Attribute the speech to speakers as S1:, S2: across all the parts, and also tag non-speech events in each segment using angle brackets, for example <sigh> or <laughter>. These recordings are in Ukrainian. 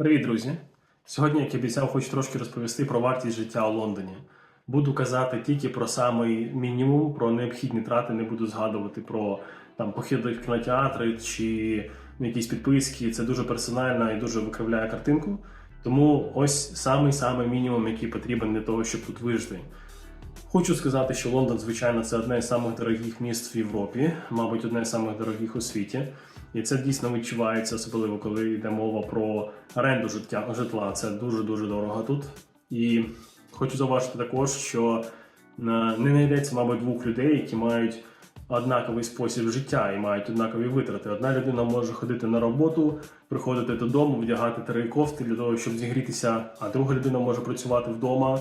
S1: Привіт, друзі! Сьогодні, як і обіцяв, хочу трошки розповісти про вартість життя у Лондоні. Буду казати тільки про самий мінімум, про необхідні трати, не буду згадувати про там похід до кінотеатри чи якісь підписки. Це дуже персонально і дуже викривляє картинку. Тому ось самий самий мінімум, який потрібен для того, щоб тут вижити. Хочу сказати, що Лондон, звичайно, це одне з самих дорогих міст в Європі, мабуть, одне з самих дорогих у світі. І це дійсно відчувається, особливо коли йде мова про оренду життя житла. Це дуже дуже дорого тут. І хочу зауважити також, що е, не знайдеться, мабуть, двох людей, які мають однаковий спосіб життя і мають однакові витрати. Одна людина може ходити на роботу, приходити додому, вдягати три кофти для того, щоб зігрітися, а друга людина може працювати вдома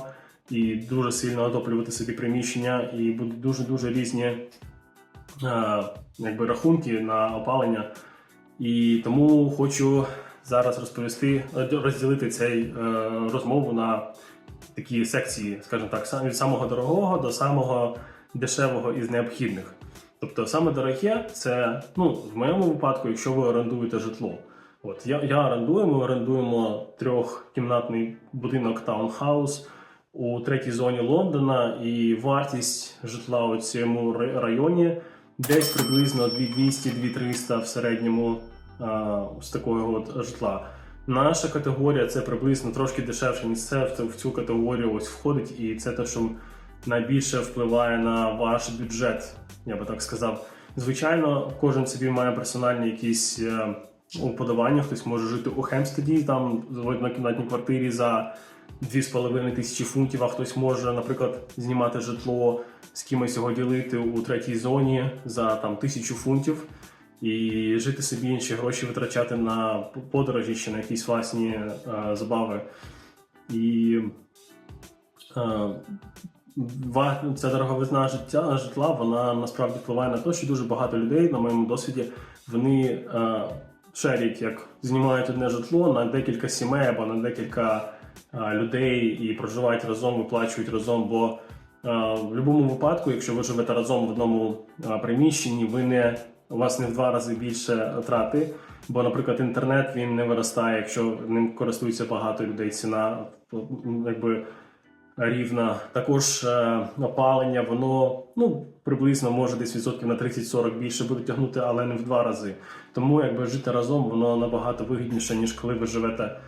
S1: і дуже сильно отоплювати собі приміщення, і будуть дуже дуже різні е, якби рахунки на опалення. І тому хочу зараз розповісти, розділити цей е, розмову на такі секції, скажімо так, від самого дорогого до самого дешевого із необхідних. Тобто, саме дороге це ну, в моєму випадку, якщо ви орендуєте житло. От я, я орендую, ми орендуємо трьохкімнатний будинок таунхаус у третій зоні Лондона, і вартість житла у цьому ра- районі десь приблизно 2200-2300 в середньому а, з такого от житла. Наша категорія це приблизно трошки дешевше, ніж це в цю категорію ось входить, і це те, що найбільше впливає на ваш бюджет, я би так сказав. Звичайно, кожен собі має персональні якісь е, уподобання. Хтось може жити у Хемстеді, там в однокімнатній квартирі за 2,5 тисячі фунтів, а хтось може, наприклад, знімати житло з кимось його ділити у третій зоні за там тисячу фунтів і жити собі інші гроші витрачати на подорожі чи на якісь власні е, забави. І е, ця дороговизна життя житла вона насправді впливає на те, що дуже багато людей, на моєму досвіді, вони е, шерять, як знімають одне житло на декілька сімей або на декілька людей і проживають разом, виплачують разом. Бо е, в будь-якому випадку, якщо ви живете разом в одному е, приміщенні, ви не у вас не в два рази більше трати. Бо, наприклад, інтернет він не виростає, якщо ним користується багато людей. Ціна якби рівна. Також е, опалення, воно ну приблизно може десь відсотків на 30-40 більше буде тягнути, але не в два рази. Тому якби жити разом воно набагато вигідніше, ніж коли ви живете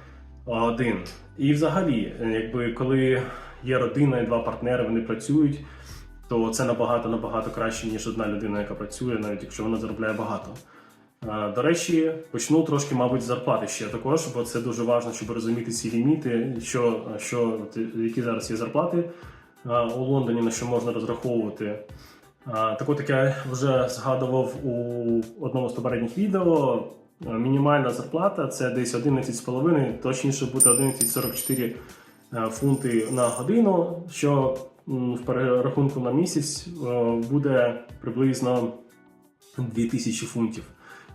S1: один. І взагалі, е, якби коли є родина і два партнери, вони працюють, то це набагато набагато краще, ніж одна людина, яка працює, навіть якщо вона заробляє багато. Е, До речі, почну трошки, мабуть, з зарплати ще також, бо це дуже важливо, щоб розуміти ці ліміти, що, що які зараз є зарплати е, у Лондоні, на що можна розраховувати. Так от, як я вже згадував у одному з попередніх відео, мінімальна зарплата це десь 11,5, точніше буде 11,44 е, фунти на годину, що в перерахунку на місяць е, буде приблизно 2000 фунтів.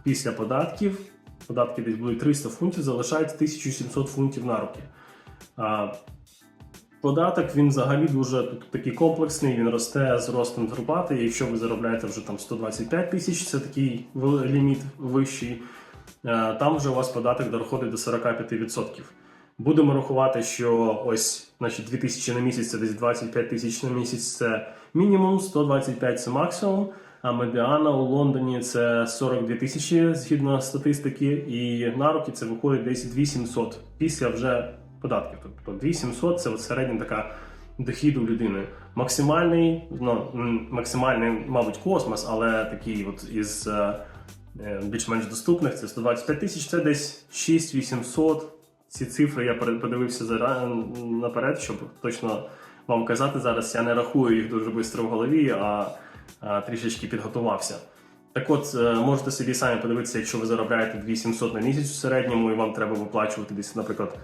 S1: Після податків, податки десь будуть 300 фунтів, залишається 1700 фунтів на руки. Податок він взагалі дуже тут такий комплексний, він росте з ростом зарплати. Якщо ви заробляєте вже там 125 тисяч, це такий ліміт вищий, е, там вже у вас податок доходить до 45%. Будемо рахувати, що ось значить, 2000 на місяць це десь 25 тисяч на місяць це мінімум, 125 це максимум. А медіана у Лондоні це 42 тисячі згідно статистики, і на руки це виходить десь 2700 після вже податків. Тобто 2700 це середня така дохід у людини. Максимальний, ну максимальний, мабуть, космос, але такий от із е, е, більш-менш доступних це 125 тисяч, це десь 6800. Ці цифри я подивився наперед, щоб точно вам казати зараз. Я не рахую їх дуже швидко в голові, а, трішечки підготувався. Так от, е, можете собі самі подивитися, якщо ви заробляєте 2700 на місяць в середньому, і вам треба виплачувати десь, наприклад,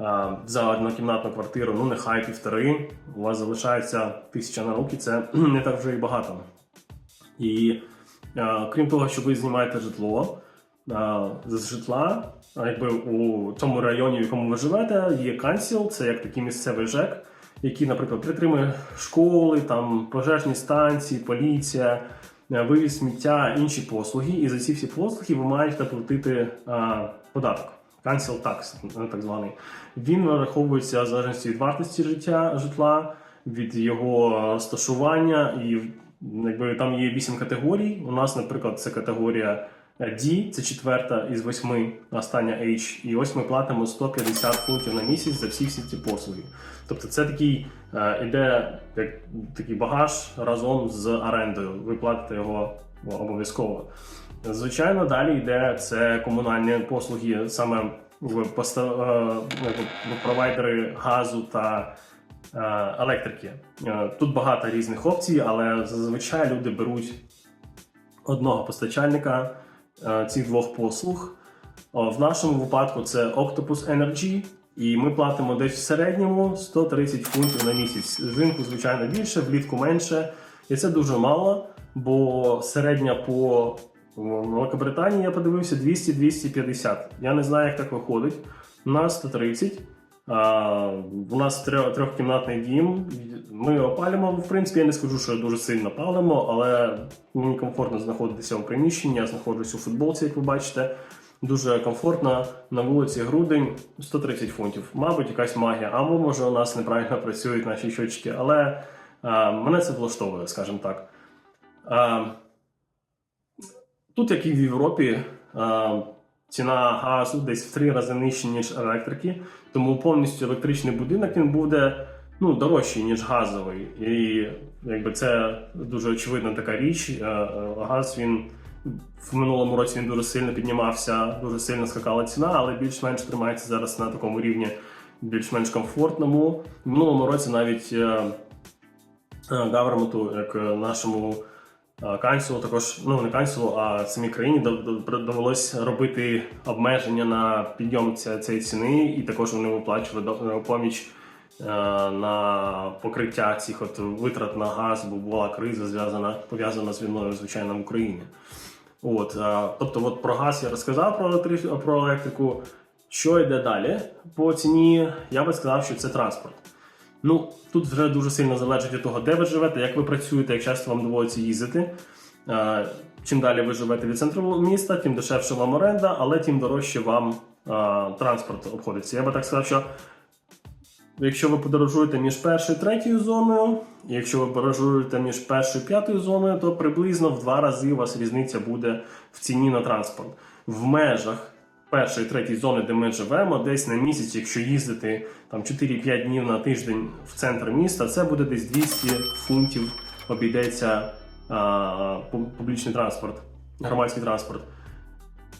S1: е, за однокімнатну квартиру, ну нехай півтори, у вас залишається тисяча на руки, це <clears throat> не так вже і багато. І е, крім того, що ви знімаєте житло, з житла, якби у тому районі, в якому ви живете, є кансіл, це як такий місцевий ЖЕК, який, наприклад, притримує школи, там пожежні станції, поліція, вивіз сміття, інші послуги. І за ці всі послуги ви маєте платити податок. Cancel Tax, так званий. Він враховується в залежності від вартості життя житла, від його розташування, і якби там є вісім категорій. У нас, наприклад, це категорія D, це четверта із восьми, остання H. І ось ми платимо 150 фунтів на місяць за всі всі ці послуги. Тобто це такий е, іде як такий багаж разом з орендою. Ви платите його обов'язково. Звичайно, далі йде це комунальні послуги, саме якби, е, якби, провайдери газу та електрики. Е, Тут багато різних опцій, але зазвичай люди беруть одного постачальника е, цих двох послуг. В нашому випадку це Octopus Energy, і ми платимо десь в середньому 130 фунтів на місяць. Взимку, звичайно, більше, влітку менше. І це дуже мало, бо середня по Великобританії я подивився 200-250. Я не знаю, як так виходить. У нас 130. У нас трьох- трьохкімнатний дім. Ми опалюємо. В принципі, я не скажу, що дуже сильно палимо, але мені комфортно знаходитися у приміщенні. Я знаходжусь у футболці, як ви бачите. Дуже комфортно на вулиці грудень 130 фунтів. Мабуть, якась магія. Або може у нас неправильно працюють наші щочки, але а, мене це влаштовує, скажімо так. А, тут, як і в Європі, а, ціна газу десь в три рази нижча, ніж електрики, тому повністю електричний будинок він буде ну, дорожчий, ніж газовий. І якби це дуже очевидна така річ. Е, е, Газ він в минулому році він дуже сильно піднімався, дуже сильно скакала ціна, але більш-менш тримається зараз на такому рівні більш-менш комфортному. В минулому році навіть е, гаверменту, як нашому канцлу, також ну не канцлу, а самій країні дов- дов- довелось робити обмеження на підйом цієї ціни, і також вони виплачували е, поміч е, на покриття цих от витрат на газ, бо була криза зв'язана пов'язана з війною, звичайно, в Україні. От, е, тобто, от про газ я розказав про, електрич- про електрику. Що йде далі по ціні? Я би сказав, що це транспорт. Ну, тут вже дуже сильно залежить від того, де ви живете, як ви працюєте, як часто вам доводиться їздити. Чим далі ви живете від центру міста, тим дешевше вам оренда, але тим дорожче вам транспорт обходиться. Я би так сказав, що якщо ви подорожуєте між першою і третьою зоною, якщо ви подорожуєте між першою і п'ятою зоною, то приблизно в два рази у вас різниця буде в ціні на транспорт. В межах першої і третьої зони, де ми живемо, десь на місяць, якщо їздити там 4-5 днів на тиждень в центр міста, це буде десь 200 фунтів обійдеться а, публічний транспорт, громадський транспорт.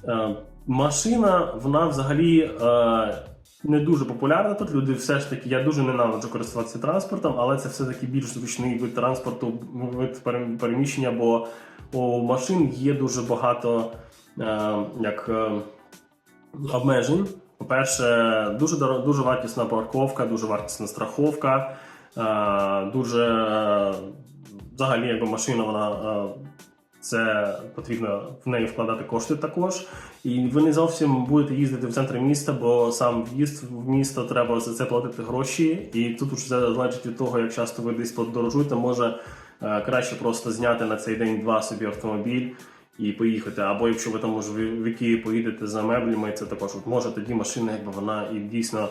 S1: Е, машина, вона взагалі е, не дуже популярна тут. Люди все ж таки, я дуже ненавиджу користуватися транспортом, але це все-таки більш зручний вид транспорту, вид переміщення, бо у машин є дуже багато е, як, е, обмежень. По-перше, дуже дуже вартісна парковка, дуже вартісна страховка, е, дуже е, взагалі, якби машина, вона е, це потрібно в неї вкладати кошти також. І ви не зовсім будете їздити в центр міста, бо сам в'їзд в місто треба за це платити гроші. І тут все залежить від того, як часто ви десь подорожуєте, може краще просто зняти на цей день два собі автомобіль і поїхати. Або якщо ви там може в Ікеї поїдете за меблями, це також от може тоді машина, якби вона і дійсно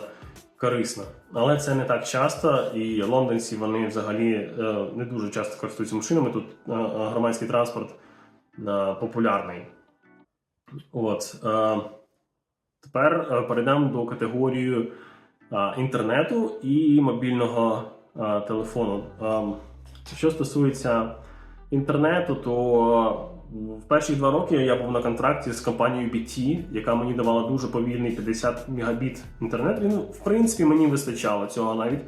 S1: корисна. Але це не так часто, і лондонці вони взагалі е, не дуже часто користуються машинами. Тут е, е, громадський транспорт популярний. От. Тепер перейдемо до категорії інтернету і мобільного телефону. Е, що стосується інтернету, то в перші два роки я був на контракті з компанією BT, яка мені давала дуже повільний 50 мегабіт інтернет. Він, в принципі, мені вистачало цього навіть.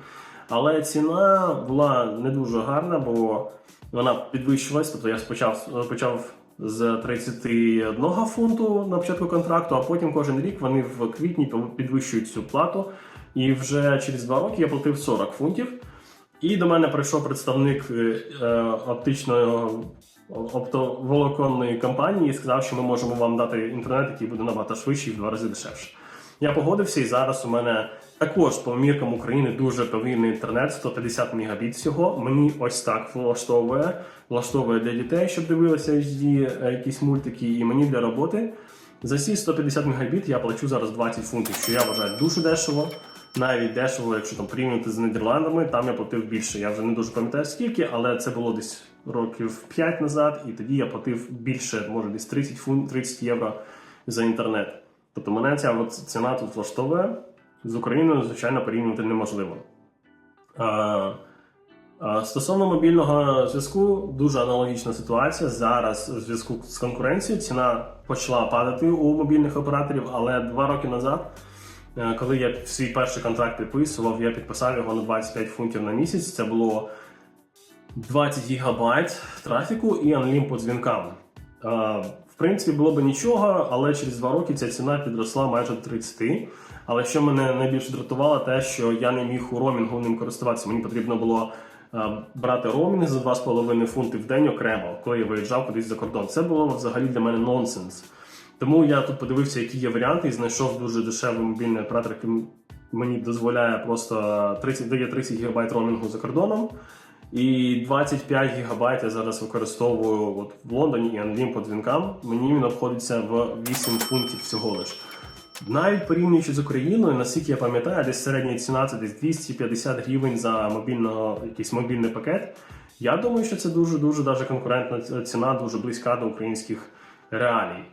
S1: Але ціна була не дуже гарна, бо вона підвищилась. Тобто я спочав, почав з 31 фунту на початку контракту, а потім кожен рік вони в квітні підвищують цю плату. І вже через два роки я платив 40 фунтів. І до мене прийшов представник е, оптичної оптоволоконної компанії і сказав, що ми можемо вам дати інтернет, який буде набагато швидший в два рази дешевше. Я погодився, і зараз у мене також по міркам України дуже повільний інтернет, 150 мегабіт всього. Мені ось так влаштовує. Влаштовує для дітей, щоб дивилися HD, е, якісь мультики, і мені для роботи. За ці 150 мегабіт я плачу зараз 20 фунтів, що я вважаю дуже дешево. Навіть дешево, якщо там порівняти з Нідерландами, там я платив більше. Я вже не дуже пам'ятаю скільки, але це було десь років 5 назад, і тоді я платив більше, може десь 30 фунт, 30 євро за інтернет. Тобто мене ця от ціна тут влаштовує. З Україною, звичайно, порівнювати неможливо. А, а, Стосовно мобільного зв'язку, дуже аналогічна ситуація. Зараз в зв'язку з конкуренцією ціна почала падати у мобільних операторів, але два роки назад, коли я свій перший контракт підписував, я підписав його на 25 фунтів на місяць. Це було 20 гігабайт трафіку і анлім по дзвінкам. Е, В принципі, було б нічого, але через два роки ця ціна підросла майже до 30. Але що мене найбільше дратувало, те, що я не міг у роумінгу ним користуватися. Мені потрібно було е, брати роумінг за 2,5 фунти в день окремо, коли я виїжджав кудись за кордон. Це було взагалі для мене нонсенс. Тому я тут подивився, які є варіанти, і знайшов дуже дешевий мобільний оператор, який мені дозволяє просто 30, дає 30 ГБ роумінгу за кордоном. І 25 гігабайт я зараз використовую от в Лондоні і Анлім по дзвінкам. Мені він обходиться в 8 фунтів всього лиш. Навіть порівнюючи з Україною, наскільки я пам'ятаю, десь середня ціна це десь 250 гривень за мобільного, якийсь мобільний пакет. Я думаю, що це дуже дуже конкурентна ціна, дуже близька до українських реалій.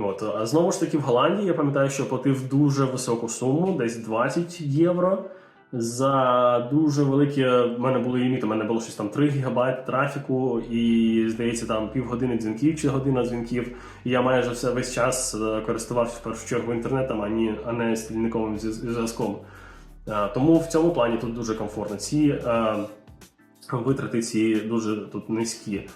S1: От а знову ж таки в Голландії я пам'ятаю, що платив дуже високу суму, десь 20 євро. За дуже великі в мене були ліміти. У мене було щось там 3 гігабайт трафіку, і здається, там півгодини дзвінків чи година дзвінків. І я майже все весь час е, користувався в першу чергу інтернетом, а не, а не стільниковим зв'язком. Е, Тому в цьому плані тут дуже комфортно. Ці е, витрати ці дуже тут низькі.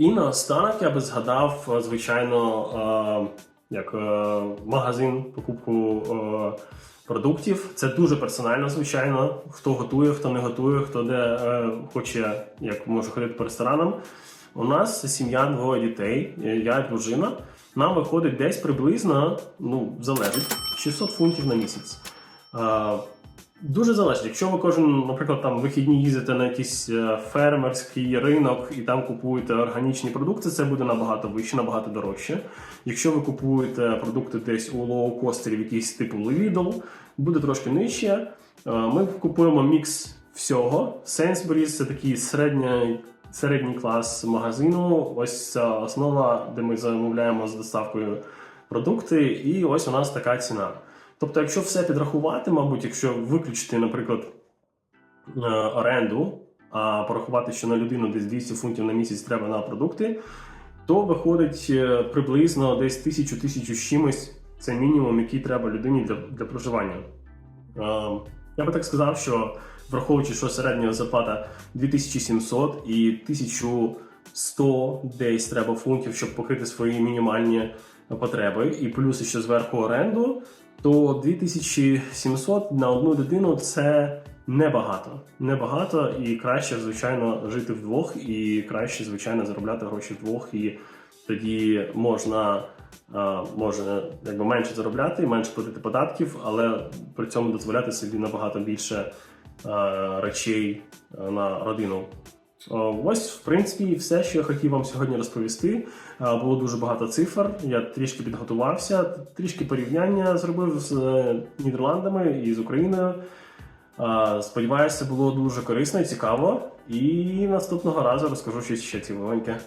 S1: І наостанок я би згадав, е, звичайно, е, як е, магазин, покупку продуктів. Це дуже персонально, звичайно. Хто готує, хто не готує, хто де хоче, як може ходити по ресторанам. У нас сім'я двоє дітей, я і дружина. Нам виходить десь приблизно, ну, залежить, 600 фунтів на місяць. Дуже залежить. Якщо ви кожен, наприклад, там вихідні їздите на якийсь е, фермерський ринок і там купуєте органічні продукти, це буде набагато вище, набагато дорожче. Якщо ви купуєте продукти десь у лоукостерів, якийсь типу Lidl, буде трошки нижче. Е, Ми купуємо мікс всього. Sainsbury's – це такий середній, середній клас магазину. Ось ця основа, де ми замовляємо з доставкою продукти, і ось у нас така ціна. Тобто, якщо все підрахувати, мабуть, якщо виключити, наприклад, е, оренду, а порахувати, що на людину десь 200 фунтів на місяць треба на продукти, то виходить е, приблизно десь тисячу тисячу з чимось. Це мінімум, який треба людині для, для проживання. Е, Я би так сказав, що враховуючи, що середня зарплата 2700 і 1100 десь треба фунтів, щоб покрити свої мінімальні потреби, і плюс ще зверху оренду, то 2700 на одну людину це небагато. Небагато і краще, звичайно, жити вдвох, і краще, звичайно, заробляти гроші вдвох. І тоді можна може якби менше заробляти, менше платити податків, але при цьому дозволяти собі набагато більше речей на родину. О, Ось, в принципі, все, що я хотів вам сьогодні розповісти. Було дуже багато цифр. Я трішки підготувався, трішки порівняння зробив з е, Нідерландами і з Україною. Сподіваюся, було дуже корисно і цікаво. І наступного разу розкажу щось ще цікавеньке.